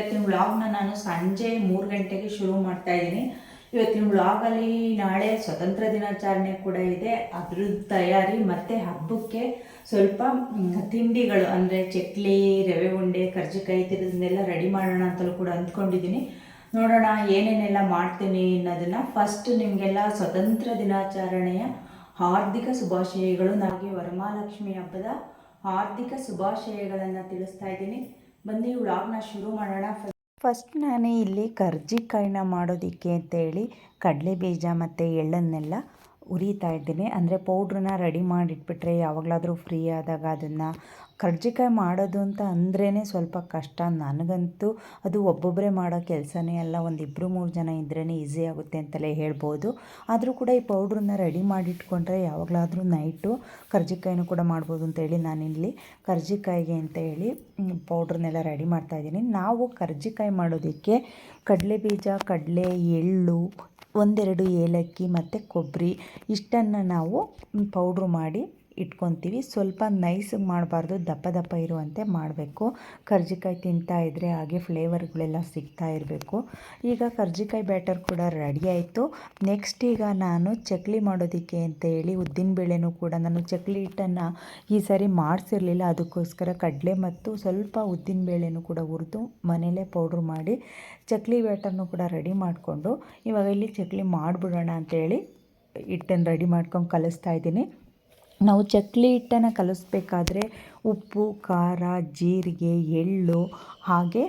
ಇವತ್ತಿನ ವ್ಲಾಗ್ನ ನಾನು ಸಂಜೆ ಮೂರು ಗಂಟೆಗೆ ಶುರು ಮಾಡ್ತಾ ಇದ್ದೀನಿ. ಇವತ್ತಿನ ವ್ಲಾಗಲ್ಲಿ ನಾಳೆ ಸ್ವತಂತ್ರ ದಿನಾಚರಣೆ ಕೂಡ ಇದೆ. ಅದ್ರ ತಯಾರಿ ಮತ್ತು ಹಬ್ಬಕ್ಕೆ ಸ್ವಲ್ಪ ತಿಂಡಿಗಳು ಅಂದರೆ ಚಕ್ಲಿ, ರವೆ ಉಂಡೆ, ಕರ್ಜಿಕಾಯಿ ತಿರುದನ್ನೆಲ್ಲ ರೆಡಿ ಮಾಡೋಣ ಅಂತಲೂ ಕೂಡ ಅಂದ್ಕೊಂಡಿದ್ದೀನಿ. ನೋಡೋಣ ಏನೇನೆಲ್ಲ ಮಾಡ್ತೀನಿ ಅನ್ನೋದನ್ನು. ಫಸ್ಟ್ ನಿಮಗೆಲ್ಲ ಸ್ವತಂತ್ರ ದಿನಾಚರಣೆಯ ಹಾರ್ದಿಕ ಶುಭಾಶಯಗಳು. ನನಗೆ ವರಮಹಾಲಕ್ಷ್ಮಿ ಹಬ್ಬದ ಹಾರ್ದಿಕ ಶುಭಾಶಯಗಳನ್ನು ತಿಳಿಸ್ತಾ ಇದ್ದೀನಿ. ಬನ್ನಿ ವ್ಲಾಗ್ನ ಶುರು ಮಾಡೋಣ. ಫಸ್ಟ್ ನಾನು ಇಲ್ಲಿ ಕರ್ಜಿಕಾಯಿನ ಮಾಡೋದಕ್ಕೆ ಅಂತೇಳಿ ಕಡಲೆ ಬೀಜ ಮತ್ತು ಎಳ್ಳನ್ನೆಲ್ಲ ಉರಿತಾ ಇದ್ದೀನಿ. ಅಂದರೆ ಪೌಡ್ರನ್ನ ರೆಡಿ ಮಾಡಿಟ್ಬಿಟ್ರೆ ಯಾವಾಗಲಾದರೂ ಫ್ರೀ ಆದಾಗ ಅದನ್ನು ಕರ್ಜಿಕಾಯಿ ಮಾಡೋದು ಅಂತ ಅಂದ್ರೇ ಸ್ವಲ್ಪ ಕಷ್ಟ. ನನಗಂತೂ ಅದು ಒಬ್ಬೊಬ್ಬರೇ ಮಾಡೋ ಕೆಲಸನೇ ಅಲ್ಲ. ಒಂದು ಇಬ್ಬರು ಮೂರು ಜನ ಇದ್ರೇ ಈಸಿ ಆಗುತ್ತೆ ಅಂತಲೇ ಹೇಳ್ಬೋದು. ಆದರೂ ಕೂಡ ಈ ಪೌಡ್ರನ್ನ ರೆಡಿ ಮಾಡಿಟ್ಕೊಂಡ್ರೆ ಯಾವಾಗಲಾದರೂ ನೈಟು ಕರ್ಜಿಕಾಯಿನೂ ಕೂಡ ಮಾಡ್ಬೋದು ಅಂತೇಳಿ ನಾನಿಲ್ಲಿ ಕರ್ಜಿಕಾಯಿಗೆ ಅಂತ ಹೇಳಿ ಪೌಡ್ರನ್ನೆಲ್ಲ ರೆಡಿ ಮಾಡ್ತಾಯಿದ್ದೀನಿ ನಾವು ಕರ್ಜಿಕಾಯಿ ಮಾಡೋದಕ್ಕೆ ಕಡಲೆ ಬೀಜ ಕಡಲೆ, ಎಳ್ಳು ಒಂದೆರಡು ಏಲಕ್ಕಿ ಮತ್ತು ಕೊಬ್ಬರಿ ಇಷ್ಟನ್ನು ನಾವು ಪೌಡ್ರು ಮಾಡಿ ಇಟ್ಕೊತೀವಿ. ಸ್ವಲ್ಪ ನೈಸಿಗೆ ಮಾಡಬಾರ್ದು, ದಪ್ಪ ದಪ್ಪ ಇರುವಂತೆ ಮಾಡಬೇಕು. ಕರ್ಜಿಕಾಯಿ ತಿಂತಾ ಇದ್ದರೆ ಹಾಗೆ ಫ್ಲೇವರ್ಗಳೆಲ್ಲ ಸಿಗ್ತಾ ಇರಬೇಕು. ಈಗ ಕರ್ಜಿಕಾಯಿ ಬ್ಯಾಟರ್ ಕೂಡ ರೆಡಿ ಆಯಿತು. ನೆಕ್ಸ್ಟ್ ಈಗ ನಾನು ಚಕ್ಲಿ ಮಾಡೋದಕ್ಕೆ ಅಂತ ಹೇಳಿ ಉದ್ದಿನಬೇಳೆನೂ ಕೂಡ ನಾನು ಚಕ್ಲಿ ಹಿಟ್ಟನ್ನು ಈ ಸಾರಿ ಮಾಡಿಸಿರಲಿಲ್ಲ. ಅದಕ್ಕೋಸ್ಕರ ಕಡಲೆ ಮತ್ತು ಸ್ವಲ್ಪ ಉದ್ದಿನಬೇಳೆನೂ ಕೂಡ ಹುರಿದು ಮನೇಲೇ ಪೌಡ್ರ್ ಮಾಡಿ ಚಕ್ಲಿ ಬ್ಯಾಟರ್ನೂ ಕೂಡ ರೆಡಿ ಮಾಡಿಕೊಂಡು ಇವಾಗ ಇಲ್ಲಿ ಚಕ್ಲಿ ಮಾಡಿಬಿಡೋಣ ಅಂತೇಳಿ ಹಿಟ್ಟನ್ನು ರೆಡಿ ಮಾಡ್ಕೊಂಡು ಕಲಿಸ್ತಾ ಇದ್ದೀನಿ. ನಾವು ಚಕ್ಲಿ ಹಿಟ್ಟನ್ನು ಕಲಸಬೇಕಾದ್ರೆ ಉಪ್ಪು ಖಾರ ಜೀರಿಗೆ ಎಳ್ಳು ಹಾಗೆ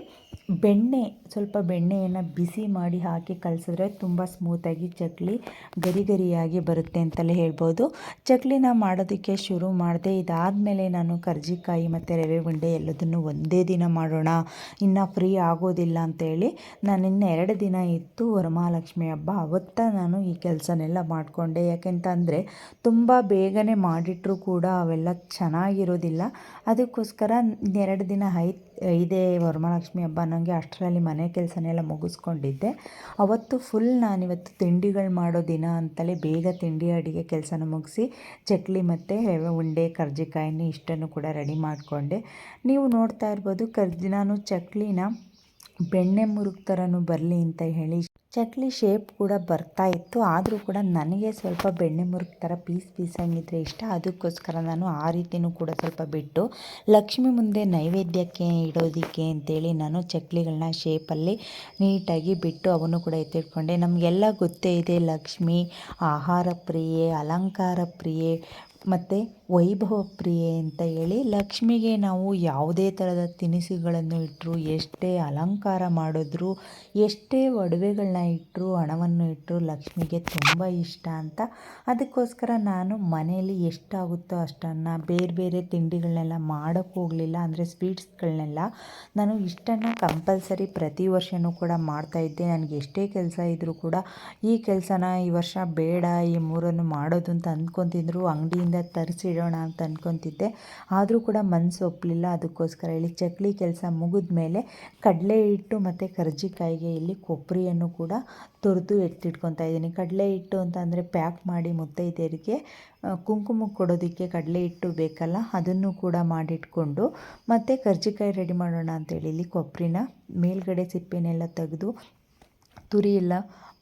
ಬೆಣ್ಣೆ, ಸ್ವಲ್ಪ ಬೆಣ್ಣೆಯನ್ನು ಬಿಸಿ ಮಾಡಿ ಹಾಕಿ ಕಲಸಿದ್ರೆ ತುಂಬ ಸ್ಮೂತಾಗಿ ಚಕ್ಲಿ ಗರಿ ಗರಿಯಾಗಿ ಬರುತ್ತೆ ಅಂತಲೇ ಹೇಳ್ಬೋದು. ಚಕ್ಲಿನ ಮಾಡೋದಕ್ಕೆ ಶುರು ಮಾಡಿದೆ, ಇದಾದಮೇಲೆ ನಾನು ಕರ್ಜಿಕಾಯಿ ಮತ್ತು ರವೆ ಉಂಡೆ ಎಲ್ಲದನ್ನು ಒಂದೇ ದಿನ ಮಾಡೋಣ. ಇನ್ನೂ ಫ್ರೀ ಆಗೋದಿಲ್ಲ ಅಂತೇಳಿ ನಾನು ಇನ್ನು ಎರಡು ದಿನ ಇತ್ತು ವರಮಹಾಲಕ್ಷ್ಮಿ ಹಬ್ಬ, ಅವತ್ತ ನಾನು ಈ ಕೆಲಸನೆಲ್ಲ ಮಾಡಿಕೊಂಡೆ. ಯಾಕೆಂತಂದರೆ ತುಂಬ ಬೇಗನೆ ಮಾಡಿಟ್ರೂ ಕೂಡ ಅವೆಲ್ಲ ಚೆನ್ನಾಗಿರೋದಿಲ್ಲ. ಅದಕ್ಕೋಸ್ಕರ ಎರಡು ದಿನ ಐ ಇದೇ ವರಮಹಾಲಕ್ಷ್ಮಿ ಹಬ್ಬ ಅನ್ನೋಂಗೆ ಅಷ್ಟರಲ್ಲಿ ಮನೆ ಕೆಲಸನೆಲ್ಲ ಮುಗಿಸ್ಕೊಂಡಿದ್ದೆ. ಅವತ್ತು ಫುಲ್ ನಾನಿವತ್ತು ತಿಂಡಿಗಳು ಮಾಡೋ ದಿನ ಅಂತಲೇ ಬೇಗ ತಿಂಡಿ, ಅಡುಗೆ ಕೆಲಸನ ಮುಗಿಸಿ, ಚಕ್ಲಿ ಮತ್ತು ಉಂಡೆ, ಕರ್ಜಿಕಾಯಿನ ಇಷ್ಟನ್ನು ಕೂಡ ರೆಡಿ ಮಾಡಿಕೊಂಡೆ. ನೀವು ನೋಡ್ತಾ ಇರ್ಬೋದು ಕರ್ಜಿ ನಾನು ಚಕ್ಲಿನ ಬೆಣ್ಣೆ ಮುರುಗ್ ಥರನೂ ಬರಲಿ ಅಂತ ಹೇಳಿ ಚಕ್ಲಿ ಶೇಪ್ ಕೂಡ ಬರ್ತಾ ಇತ್ತು. ಆದರೂ ಕೂಡ ನನಗೆ ಸ್ವಲ್ಪ ಬೆಣ್ಣೆ ಮುರುಕ್ ಥರ ಪೀಸ್ ಪೀಸಂಗಿದ್ರೆ ಇಷ್ಟ. ಅದಕ್ಕೋಸ್ಕರ ನಾನು ಆ ರೀತಿಯೂ ಕೂಡ ಸ್ವಲ್ಪ ಬಿಟ್ಟು ಲಕ್ಷ್ಮಿ ಮುಂದೆ ನೈವೇದ್ಯಕ್ಕೆ ಇಡೋದಕ್ಕೆ ಅಂತೇಳಿ ನಾನು ಚಕ್ಲಿಗಳನ್ನ ಶೇಪಲ್ಲಿ ನೀಟಾಗಿ ಬಿಟ್ಟು ಅವನು ಕೂಡ ಎತ್ತಿಟ್ಕೊಂಡೆ. ನಮಗೆಲ್ಲ ಗೊತ್ತೇ ಇದೆ ಲಕ್ಷ್ಮಿ, ಆಹಾರ ಪ್ರಿಯೆ, ಅಲಂಕಾರ ಪ್ರಿಯೆ, ಮತ್ತು ವೈಭವ ಪ್ರಿಯೆ ಅಂತ ಹೇಳಿ ಲಕ್ಷ್ಮಿಗೆ ನಾವು ಯಾವುದೇ ಥರದ ತಿನಿಸುಗಳನ್ನು ಇಟ್ಟರು, ಎಷ್ಟೇ ಅಲಂಕಾರ ಮಾಡಿದ್ರು, ಎಷ್ಟೇ ಒಡವೆಗಳನ್ನ ಇಟ್ಟರು, ಹಣವನ್ನು ಇಟ್ಟರು ಲಕ್ಷ್ಮಿಗೆ ತುಂಬ ಇಷ್ಟ ಅಂತ. ಅದಕ್ಕೋಸ್ಕರ ನಾನು ಮನೆಯಲ್ಲಿ ಎಷ್ಟಾಗುತ್ತೋ ಅಷ್ಟನ್ನು, ಬೇರೆ ಬೇರೆ ತಿಂಡಿಗಳನ್ನೆಲ್ಲ ಮಾಡೋಕ್ಕೆ ಹೋಗಲಿಲ್ಲ ಅಂದರೆ ಸ್ವೀಟ್ಸ್ಗಳನ್ನೆಲ್ಲ ನಾನು ಇಷ್ಟನ್ನು ಕಂಪಲ್ಸರಿ ಪ್ರತಿ ವರ್ಷವೂ ಕೂಡ ಮಾಡ್ತಾಯಿದ್ದೆ ನನಗೆ ಎಷ್ಟೇ ಕೆಲಸ ಇದ್ದರೂ ಕೂಡ ಈ ಕೆಲಸನ ಈ ವರ್ಷ ಬೇಡ, ಈ ಮೂರನ್ನು ಮಾಡೋದು ಅಂತ ಅಂದ್ಕೊತಿದ್ರು, ಅಂಗಡಿಯಿಂದ ಅಂತ ಅಂದ್ಕೊತಿದ್ದೆ ಆದರೂ ಕೂಡ ಮನಸ್ಸು ಒಪ್ಪಲಿಲ್ಲ ಅದಕ್ಕೋಸ್ಕರ ಇಲ್ಲಿ ಚಕ್ಲಿ ಕೆಲಸ ಮುಗಿದ ಮೇಲೆ ಕಡಲೆ ಹಿಟ್ಟು ಮತ್ತು ಕರ್ಜಿಕಾಯಿಗೆ ಇಲ್ಲಿ ಕೊಬ್ಬರಿಯನ್ನು ಕೂಡ ತುರಿದು ಎತ್ತಿಟ್ಕೊತಾ ಇದ್ದೀನಿ. ಕಡಲೆ ಹಿಟ್ಟು ಅಂತ ಅಂದರೆ ಪ್ಯಾಕ್ ಮಾಡಿ ಮುತ್ತೈದೆಯರಿಗೆ ಕುಂಕುಮ ಕೊಡೋದಕ್ಕೆ ಕಡಲೆ ಹಿಟ್ಟು ಬೇಕಲ್ಲ, ಅದನ್ನು ಕೂಡ ಮಾಡಿಟ್ಕೊಂಡು ಮತ್ತು ಕರ್ಜಿಕಾಯಿ ರೆಡಿ ಮಾಡೋಣ ಅಂತೇಳಿ ಇಲ್ಲಿ ಕೊಬ್ಬರಿನ ಮೇಲ್ಗಡೆ ಸಿಪ್ಪೆನೆಲ್ಲ ತೆಗೆದು ತುರಿ ಎಲ್ಲ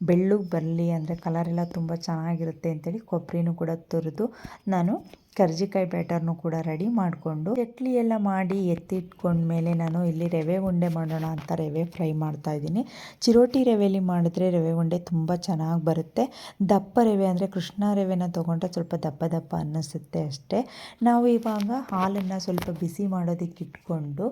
ಬೆಳ್ಳಗೆ ಬರಲಿ ಅಂದರೆ ಕಲರೆಲ್ಲ ತುಂಬ ಚೆನ್ನಾಗಿರುತ್ತೆ ಅಂತೇಳಿ ಕೊಬ್ಬರಿನೂ ಕೂಡ ತುರಿದು ನಾನು ಕರ್ಜಿಕಾಯಿ ಬ್ಯಾಟರ್ನು ಕೂಡ ರೆಡಿ ಮಾಡಿಕೊಂಡು ಚಕ್ಲಿ ಎಲ್ಲ ಮಾಡಿ ಎತ್ತಿಟ್ಕೊಂಡ್ಮೇಲೆ ನಾನು ಇಲ್ಲಿ ರವೆ ಉಂಡೆ ಮಾಡೋಣ ಅಂತ ರವೆ ಫ್ರೈ ಮಾಡ್ತಾ ಇದ್ದೀನಿ. ಚಿರೋಟಿ ರವೆಲಿ ಮಾಡಿದ್ರೆ ರವೆ ಉಂಡೆ ತುಂಬ ಚೆನ್ನಾಗಿ ಬರುತ್ತೆ. ದಪ್ಪ ರವೆ ಅಂದರೆ ಕೃಷ್ಣ ರವೆನ ತೊಗೊಂಡ್ರೆ ಸ್ವಲ್ಪ ದಪ್ಪ ದಪ್ಪ ಅನ್ನಿಸುತ್ತೆ ಅಷ್ಟೇ. ನಾವು ಇವಾಗ ಹಾಲನ್ನು ಸ್ವಲ್ಪ ಬಿಸಿ ಮಾಡೋದಕ್ಕೆ ಇಟ್ಕೊಂಡು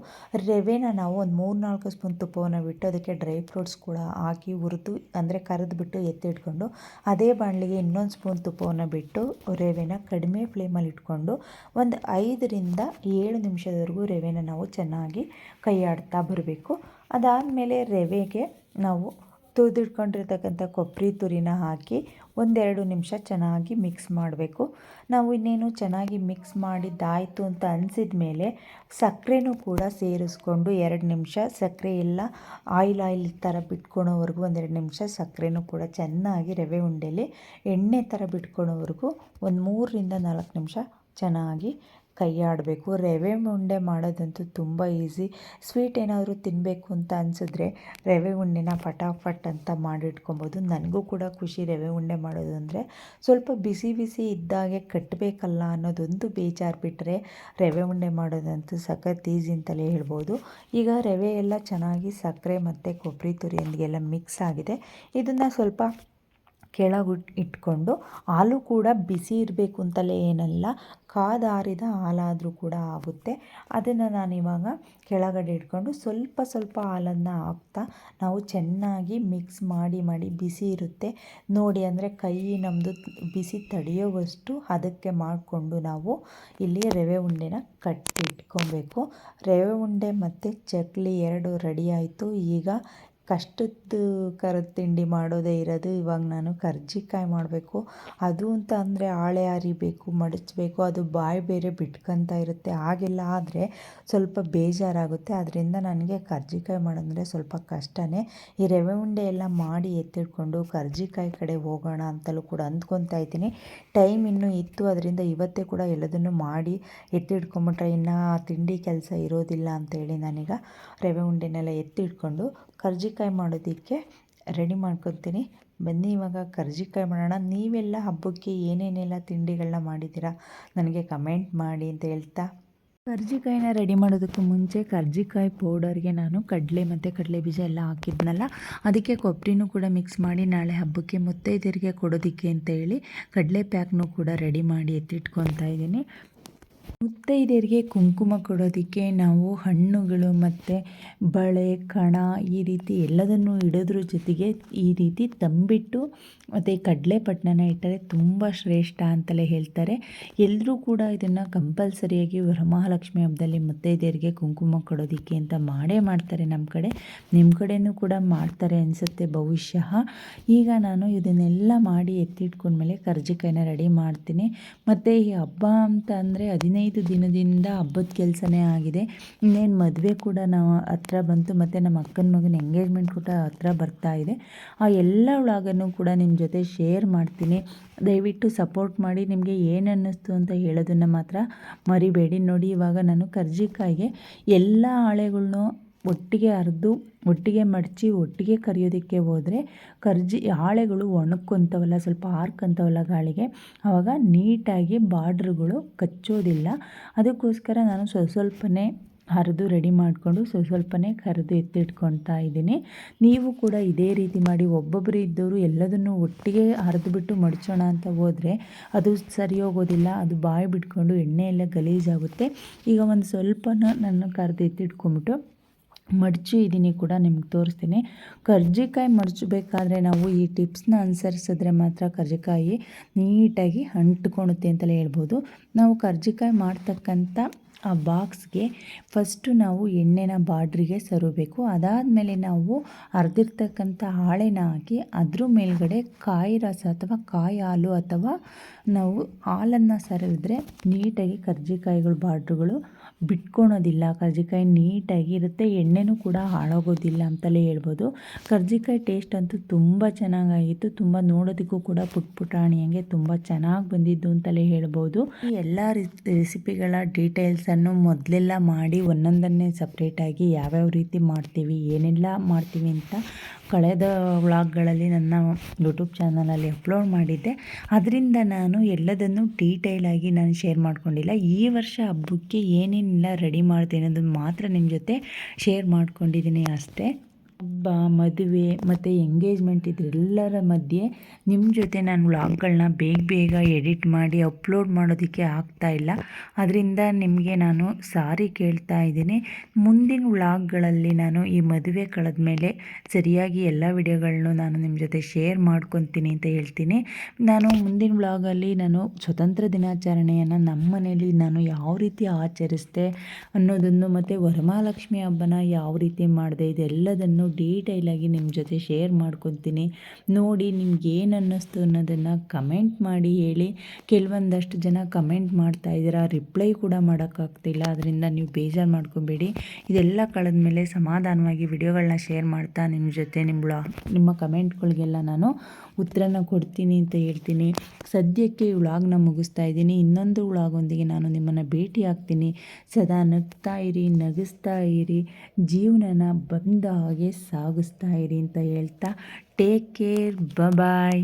ರವೆನ ನಾವು ಒಂದು ಮೂರು ನಾಲ್ಕು ಸ್ಪೂನ್ ತುಪ್ಪವನ್ನು ಬಿಟ್ಟು ಅದಕ್ಕೆ ಡ್ರೈ ಫ್ರೂಟ್ಸ್ ಕೂಡ ಹಾಕಿ ಹುರಿದು ಅಂದರೆ ಕರೆದುಬಿಟ್ಟು ಎತ್ತಿಟ್ಕೊಂಡು ಅದೇ ಬಾಣಲಿಗೆ ಇನ್ನೊಂದು ಸ್ಪೂನ್ ತುಪ್ಪವನ್ನು ಬಿಟ್ಟು ರವೆನ ಕಡಿಮೆ ಫ್ಲೇಮಲ್ಲಿ ಇಟ್ಕೊಂಡು ಒಂದು ಐದರಿಂದ ಏಳು ನಿಮಿಷದವರೆಗೂ ರವೆನ ನಾವು ಚೆನ್ನಾಗಿ ಕೈಯಾಡ್ತಾ ಬರಬೇಕು. ಅದಾದಮೇಲೆ ರವೆಗೆ ನಾವು ತುರಿದಿಟ್ಕೊಂಡಿರ್ತಕ್ಕಂಥ ಕೊಬ್ಬರಿ ತುರಿನ ಹಾಕಿ ಒಂದೆರಡು ನಿಮಿಷ ಚೆನ್ನಾಗಿ ಮಿಕ್ಸ್ ಮಾಡಬೇಕು. ನಾವು ಇನ್ನೇನು ಚೆನ್ನಾಗಿ ಮಿಕ್ಸ್ ಮಾಡಿದ್ದಾಯಿತು ಅಂತ ಅನಿಸಿದ ಮೇಲೆ ಸಕ್ಕರೆನೂ ಕೂಡ ಸೇರಿಸ್ಕೊಂಡು ಎರಡು ನಿಮಿಷ ಸಕ್ಕರೆ ಎಲ್ಲ ಆಯಿಲ್ ಆಯಿಲ್ ಥರ ಬಿಟ್ಕೊಳೋವರೆಗೂ ಒಂದೆರಡು ನಿಮಿಷ ಸಕ್ಕರೆನೂ ಕೂಡ ಚೆನ್ನಾಗಿ ರವೆ ಉಂಡೆಲಿ ಎಣ್ಣೆ ಥರ ಬಿಟ್ಕೊಳೋವರೆಗೂ ಒಂದು ಮೂರರಿಂದ ನಾಲ್ಕು ನಿಮಿಷ ಚೆನ್ನಾಗಿ ಕೈ ಆಡಬೇಕು ರವೆ ಉಂಡೆ ಮಾಡೋದಂತೂ ತುಂಬ ಈಸಿ. ಸ್ವೀಟ್ ಏನಾದರೂ ತಿನ್ನಬೇಕು ಅಂತ ಅನಿಸಿದ್ರೆ ರವೆ ಉಂಡೆನ ಫಟಾಫಟ್ ಅಂತ ಮಾಡಿಟ್ಕೊಬೋದು. ನನಗೂ ಕೂಡ ಖುಷಿ ರವೆ ಉಂಡೆ ಮಾಡೋದು ಅಂದರೆ ಸ್ವಲ್ಪ ಬಿಸಿ ಬಿಸಿ ಇದ್ದಾಗೆ ಕಟ್ಟಬೇಕಲ್ಲ ಅನ್ನೋದೊಂದು ಬೇಜಾರು ಬಿಟ್ಟರೆ ರವೆ ಉಂಡೆ ಮಾಡೋದಂತೂ ಸಖತ್ ಈಸಿ ಅಂತಲೇ ಹೇಳ್ಬೋದು. ಈಗ ರವೆ ಎಲ್ಲ ಚೆನ್ನಾಗಿ ಸಕ್ಕರೆ ಮತ್ತು ಕೊಬ್ಬರಿ ತುರಿಯೊಂದಿಗೆಲ್ಲ ಮಿಕ್ಸ್ ಆಗಿದೆ. ಇದನ್ನು ಸ್ವಲ್ಪ ಕೆಳಗೆ ಇಟ್ಕೊಂಡು ಹಾಲು ಕೂಡ ಬಿಸಿ ಇರಬೇಕು ಅಂತಲೇ ಏನಲ್ಲ, ಕಾದಾರಿದ ಹಾಲಾದರೂ ಕೂಡ ಆಗುತ್ತೆ. ಅದನ್ನು ನಾನಿವಾಗ ಕೆಳಗಡೆ ಇಟ್ಕೊಂಡು ಸ್ವಲ್ಪ ಸ್ವಲ್ಪ ಹಾಲನ್ನು ಹಾಕ್ತಾ ನಾವು ಚೆನ್ನಾಗಿ ಮಿಕ್ಸ್ ಮಾಡಿ ಮಾಡಿ ಬಿಸಿ ಇರುತ್ತೆ. ನೋಡಿ ಅಂದರೆ ಕೈ ನಮ್ಮದು ಬಿಸಿ ತಡೆಯೋವಷ್ಟು ಅದಕ್ಕೆ ಮಾಡಿಕೊಂಡು ನಾವು ಇಲ್ಲಿ ರವೆ ಉಂಡೆನ ಕಟ್ಟಿಟ್ಕೊಬೇಕು ರವೆ ಉಂಡೆ ಮತ್ತು ಚಕ್ಲಿ ಎರಡು ರೆಡಿ ಆಯಿತು. ಈಗ ಕಷ್ಟದ್ದು ಕರದ ತಿಂಡಿ ಮಾಡೋದೇ ಇರೋದು, ಇವಾಗ ನಾನು ಕರ್ಜಿಕಾಯಿ ಮಾಡಬೇಕು. ಅದು ಅಂತ ಅಂದರೆ ಹಾಳೆ ಹರಿಬೇಕು ಮಡಚಬೇಕು, ಅದು ಬಾಯಿ ಬೇರೆ ಬಿಟ್ಕೊತ ಇರುತ್ತೆ, ಹಾಗೆಲ್ಲ ಆದರೆ ಸ್ವಲ್ಪ ಬೇಜಾರಾಗುತ್ತೆ. ಅದರಿಂದ ನನಗೆ ಕರ್ಜಿಕಾಯಿ ಮಾಡೋದಂದರೆ ಸ್ವಲ್ಪ ಕಷ್ಟನೇ. ಈ ರವೆ ಉಂಡೆ ಎಲ್ಲ ಮಾಡಿ ಎತ್ತಿಟ್ಕೊಂಡು ಕರ್ಜಿಕಾಯಿ ಕಡೆ ಹೋಗೋಣ ಅಂತಲೂ ಕೂಡ ಅಂದ್ಕೊತಾ ಇದ್ದೀನಿ. ಟೈಮ್ ಇನ್ನೂ ಇತ್ತು ಅದರಿಂದ ಇವತ್ತೇ ಕೂಡ ಎಲ್ಲದನ್ನು ಮಾಡಿ ಎತ್ತಿಟ್ಕೊಂಬಿಟ್ರೆ ಇನ್ನು ತಿಂಡಿ ಕೆಲಸ ಇರೋದಿಲ್ಲ ಅಂತೇಳಿ ನಾನೀಗ ರವೆ ಉಂಡೆನೆಲ್ಲ ಎತ್ತಿಟ್ಕೊಂಡು ಕರ್ಜಿಕಾಯಿ ಮಾಡೋದಕ್ಕೆ ರೆಡಿ ಮಾಡ್ಕೊತೀನಿ. ಬನ್ನಿ ಇವಾಗ ಕರ್ಜಿಕಾಯಿ ಮಾಡೋಣ. ನೀವೆಲ್ಲ ಹಬ್ಬಕ್ಕೆ ಏನೇನೆಲ್ಲ ತಿಂಡಿಗಳನ್ನ ಮಾಡಿದ್ದೀರಾ? ನನಗೆ ಕಮೆಂಟ್ ಮಾಡಿ ಅಂತ ಹೇಳ್ತಾ. ಕರ್ಜಿಕಾಯಿನ ರೆಡಿ ಮಾಡೋದಕ್ಕೆ ಮುಂಚೆ ಕರ್ಜಿಕಾಯಿ ಪೌಡರ್ಗೆ ನಾನು ಕಡಲೆ ಮತ್ತು ಕಡಲೆ ಬೀಜ ಎಲ್ಲ ಹಾಕಿದ್ನಲ್ಲ, ಅದಕ್ಕೆ ಕೊಬ್ಬರಿನೂ ಕೂಡ ಮಿಕ್ಸ್ ಮಾಡಿ ನಾಳೆ ಹಬ್ಬಕ್ಕೆ ಮುತ್ತೈದೆಯರಿಗೆ ಕೊಡೋದಕ್ಕೆ ಅಂತ ಹೇಳಿ ಕಡಲೆ ಪ್ಯಾಕ್ನೂ ಕೂಡ ರೆಡಿ ಮಾಡಿ ಎತ್ತಿಟ್ಕೊತಾ ಇದ್ದೀನಿ. ಮುತ್ತೈದೆಯರಿಗೆ ಕುಂಕುಮ ಕೊಡೋದಕ್ಕೆ ನಾವು ಹಣ್ಣುಗಳು ಮತ್ತು ಬಳೆ, ಕಣ ಈ ರೀತಿ ಎಲ್ಲದನ್ನು ಇಡೋದ್ರ ಜೊತೆಗೆ ಈ ರೀತಿ ತಂಬಿಟ್ಟು ಮತ್ತು ಕಡಲೆಪಟ್ಟಣನ ಇಟ್ಟರೆ ತುಂಬ ಶ್ರೇಷ್ಠ ಅಂತಲೇ ಹೇಳ್ತಾರೆ. ಎಲ್ಲರೂ ಕೂಡ ಇದನ್ನು ಕಂಪಲ್ಸರಿಯಾಗಿ ವರಮಹಾಲಕ್ಷ್ಮಿ ಹಬ್ಬದಲ್ಲಿ ಮುತ್ತೈದೆಯರಿಗೆ ಕುಂಕುಮ ಕೊಡೋದಕ್ಕೆ ಅಂತ ಮಾಡೇ ಮಾಡ್ತಾರೆ ನಮ್ಮ ಕಡೆ. ನಿಮ್ಮ ಕಡೆಯೂ ಕೂಡ ಮಾಡ್ತಾರೆ ಅನಿಸುತ್ತೆ ಬಹುಶಃ ಈಗ ನಾನು ಇದನ್ನೆಲ್ಲ ಮಾಡಿ ಎತ್ತಿಟ್ಕೊಂಡ್ಮೇಲೆ ಕರ್ಜಿಕಾಯಿನ ರೆಡಿ ಮಾಡ್ತೀನಿ. ಮತ್ತು ಈ ಹಬ್ಬ ಅಂತ ಅಂದರೆ ಹದಿನೈದು ದಿನದಿಂದ ಹಬ್ಬದ ಕೆಲಸನೇ ಆಗಿದೆ. ಇನ್ನೇನು ಮದುವೆ ಕೂಡ ನಾವು ಹತ್ರ ಬಂತು, ಮತ್ತು ನಮ್ಮ ಅಕ್ಕನ ಮಗನ ಎಂಗೇಜ್ಮೆಂಟ್ ಕೂಡ ಹತ್ರ ಬರ್ತಾ ಇದೆ. ಆ ಎಲ್ಲ ವ್ಲಾಗನ್ನು ಕೂಡ ನಿಮ್ಮ ಜೊತೆ ಶೇರ್ ಮಾಡ್ತೀನಿ. ದಯವಿಟ್ಟು ಸಪೋರ್ಟ್ ಮಾಡಿ, ನಿಮಗೆ ಏನು ಅನ್ನಿಸ್ತು ಅಂತ ಹೇಳೋದನ್ನು ಮಾತ್ರ ಮರಿಬೇಡಿ. ನೋಡಿ ಇವಾಗ ನಾನು ಕರ್ಜಿಕಾಯಿಗೆ ಎಲ್ಲ ಹಾಳೆಗಳ್ನು ಒಟ್ಟಿಗೆ ಅರೆದು, ಒಟ್ಟಿಗೆ ಮಡಚಿ, ಒಟ್ಟಿಗೆ ಕರಿಯೋದಕ್ಕೆ ಹೋದರೆ ಕರ್ಜಿ ಹಾಳೆಗಳು ಒಣಗ್ಕೊತವಲ್ಲ ಸ್ವಲ್ಪ ಆರ್ಕೊಂತವಲ್ಲ ಗಾಳಿಗೆ. ಆವಾಗ ನೀಟಾಗಿ ಬಾರ್ಡ್ರುಗಳು ಕಚ್ಚೋದಿಲ್ಲ. ಅದಕ್ಕೋಸ್ಕರ ನಾನು ಸ್ವಲ್ಪ ಸ್ವಲ್ಪನೇ ಹರಿದು ರೆಡಿ ಮಾಡಿಕೊಂಡು ಸ್ವಲ್ಪ ಸ್ವಲ್ಪನೇ ಕರೆದು ಎತ್ತಿಟ್ಕೊಳ್ತಾ ಇದ್ದೀನಿ. ನೀವು ಕೂಡ ಇದೇ ರೀತಿ ಮಾಡಿ ಒಬ್ಬೊಬ್ಬರು ಇದ್ದವರು ಎಲ್ಲದನ್ನು ಒಟ್ಟಿಗೆ ಹರಿದ್ಬಿಟ್ಟು ಮಡಚೋಣ ಅಂತ ಹೋದರೆ ಅದು ಸರಿ ಹೋಗೋದಿಲ್ಲ, ಅದು ಬಾಯಿ ಬಿಟ್ಕೊಂಡು ಎಣ್ಣೆ ಎಲ್ಲ ಗಲೀಜಾಗುತ್ತೆ. ಈಗ ಒಂದು ಸ್ವಲ್ಪನ ನಾನು ಕರೆದು ಎತ್ತಿಟ್ಕೊಂಬಿಟ್ಟು ಮಡಚಿ ಇದ್ದೀನಿ ಕೂಡ ನಿಮ್ಗೆ ತೋರಿಸ್ತೀನಿ. ಕರ್ಜಿಕಾಯಿ ಮಡಚಬೇಕಾದ್ರೆ ನಾವು ಈ ಟಿಪ್ಸ್ನ ಅನುಸರಿಸಿದ್ರೆ ಮಾತ್ರ ಕರ್ಜಿಕಾಯಿ ನೀಟಾಗಿ ಅಂಟ್ಕೊಳುತ್ತೆ ಅಂತಲೇ ಹೇಳ್ಬೋದು. ನಾವು ಕರ್ಜಿಕಾಯಿ ಮಾಡ್ತಕ್ಕಂಥ ಆ ಬಾಕ್ಸ್ಗೆ ಫಸ್ಟು ನಾವು ಎಣ್ಣೆನ ಬಾಡ್ರಿಗೆ ಸರಬೇಕು. ಅದಾದಮೇಲೆ ನಾವು ಅರ್ದಿರ್ತಕ್ಕಂಥ ಹಾಳೆನ ಹಾಕಿ ಅದ್ರ ಮೇಲ್ಗಡೆ ಕಾಯಿ ರಸ ಅಥವಾ ಕಾಯಿ ಹಾಲು ಅಥವಾ ನಾವು ಹಾಲನ್ನು ಸರಿದ್ರೆ ನೀಟಾಗಿ ಕರ್ಜಿಕಾಯಿಗಳು, ಬಾಡ್ರುಗಳು ಬಿಟ್ಕೊಳೋದಿಲ್ಲ. ಕರ್ಜಿಕಾಯಿ ನೀಟಾಗಿ ಇರುತ್ತೆ. ಎಣ್ಣೆನೂ ಕೂಡ ಹಾಳಾಗೋದಿಲ್ಲ ಅಂತಲೇ ಹೇಳ್ಬೋದು. ಕರ್ಜಿಕಾಯಿ ಟೇಸ್ಟ್ ಅಂತೂ ತುಂಬ ಚೆನ್ನಾಗಾಗಿತ್ತು. ತುಂಬ ನೋಡೋದಕ್ಕೂ ಕೂಡ ಪುಟ್ ಪುಟಾಣಿಯಂಗೆ ತುಂಬ ಚೆನ್ನಾಗಿ ಬಂದಿದ್ದು ಅಂತಲೇ ಹೇಳ್ಬೋದು. ಈ ಎಲ್ಲ ರೆಸಿಪಿಗಳ ಡೀಟೇಲ್ಸನ್ನು ಮೊದಲೆಲ್ಲ ಮಾಡಿ ಒಂದೊಂದನ್ನೇ ಸಪ್ರೇಟಾಗಿ ಯಾವ್ಯಾವ ರೀತಿ ಮಾಡ್ತೀವಿ, ಏನೆಲ್ಲ ಮಾಡ್ತೀವಿ ಅಂತ ಕಳೆದ ವ್ಲಾಗ್ಗಳಲ್ಲಿ ನನ್ನ ಯೂಟ್ಯೂಬ್ ಚಾನಲಲ್ಲಿ ಅಪ್ಲೋಡ್ ಮಾಡಿದ್ದೆ. ಅದರಿಂದ ನಾನು ಎಲ್ಲದನ್ನು ಡೀಟೇಲಾಗಿ ನಾನು ಶೇರ್ ಮಾಡ್ಕೊಂಡಿಲ್ಲ. ಈ ವರ್ಷ ಹಬ್ಬಕ್ಕೆ ಏನೇನೆಲ್ಲ ರೆಡಿ ಮಾಡ್ತೀನಿ ಅನ್ನೋದನ್ನು ಮಾತ್ರ ನಿಮ್ಮ ಜೊತೆ ಶೇರ್ ಮಾಡ್ಕೊಂಡಿದ್ದೀನಿ ಅಷ್ಟೇ. ಹಬ್ಬ, ಮದುವೆ ಮತ್ತು ಎಂಗೇಜ್ಮೆಂಟ್ ಇದೆಲ್ಲರ ಮಧ್ಯೆ ನಿಮ್ಮ ಜೊತೆ ನಾನು ವ್ಲಾಗ್ಗಳನ್ನ ಬೇಗ ಬೇಗ ಎಡಿಟ್ ಮಾಡಿ ಅಪ್ಲೋಡ್ ಮಾಡೋದಕ್ಕೆ ಆಗ್ತಾ ಇಲ್ಲ. ಅದರಿಂದ ನಿಮಗೆ ನಾನು ಸಾರಿ ಕೇಳ್ತಾ ಇದ್ದೀನಿ. ಮುಂದಿನ ವ್ಲಾಗ್ಗಳಲ್ಲಿ ನಾನು ಈ ಮದುವೆ ಕಳೆದ ಮೇಲೆ ಸರಿಯಾಗಿ ಎಲ್ಲ ವಿಡಿಯೋಗಳನ್ನು ನಾನು ನಿಮ್ಮ ಜೊತೆ ಶೇರ್ ಮಾಡ್ಕೊತೀನಿ ಅಂತ ಹೇಳ್ತೀನಿ. ನಾನು ಮುಂದಿನ ವ್ಲಾಗಲ್ಲಿ ನಾನು ಸ್ವತಂತ್ರ ದಿನಾಚರಣೆಯನ್ನು ನಮ್ಮ ಮನೇಲಿ ನಾನು ಯಾವ ರೀತಿ ಆಚರಿಸಿದೆ ಅನ್ನೋದನ್ನು ಮತ್ತು ವರಮಹಾಲಕ್ಷ್ಮಿ ಹಬ್ಬನ ಯಾವ ರೀತಿ ಮಾಡಿದೆ ಇದೆಲ್ಲದನ್ನು ಡೀಟೇಲಾಗಿ ನಿಮ್ಮ ಜೊತೆ ಶೇರ್ ಮಾಡ್ಕೊತೀನಿ. ನೋಡಿ ನಿಮ್ಗೆ ಏನು ಅನ್ನಿಸ್ತು ಅನ್ನೋದನ್ನು ಕಮೆಂಟ್ ಮಾಡಿ ಹೇಳಿ. ಕೆಲವೊಂದಷ್ಟು ಜನ ಕಮೆಂಟ್ ಮಾಡ್ತಾ ಇದ್ದೀರಾ, ರಿಪ್ಲೈ ಕೂಡ ಮಾಡೋಕ್ಕಾಗ್ತಿಲ್ಲ ಅದರಿಂದ ನೀವು ಬೇಜಾರು ಮಾಡ್ಕೊಬೇಡಿ. ಇದೆಲ್ಲ ಕಳೆದ ಮೇಲೆ ಸಮಾಧಾನವಾಗಿ ವಿಡಿಯೋಗಳನ್ನ ಶೇರ್ ಮಾಡ್ತಾ ನಿಮ್ಮ ಜೊತೆ ನಿಮ್ಮ ನಿಮ್ಮ ಕಮೆಂಟ್ಗಳಿಗೆಲ್ಲ ನಾನು ಉತ್ತರನ ಕೊಡ್ತೀನಿ ಅಂತ ಹೇಳ್ತೀನಿ. ಸದ್ಯಕ್ಕೆ ಈ ಮುಗಿಸ್ತಾ ಇದ್ದೀನಿ. ಇನ್ನೊಂದು ಉಳಾಗೊಂದಿಗೆ ನಾನು ನಿಮ್ಮನ್ನು ಭೇಟಿ ಆಗ್ತೀನಿ. ಸದಾ ನಗ್ತಾ ಇರಿ, ನಗಿಸ್ತಾ ಇರಿ. ಜೀವನನ ಬಂದ ಹಾಗೆ ಸಾಗಿಸ್ತಾ ಇರಿ ಅಂತ ಹೇಳ್ತಾ ಟೇಕ್ ಕೇರ್ ಬಾಯ್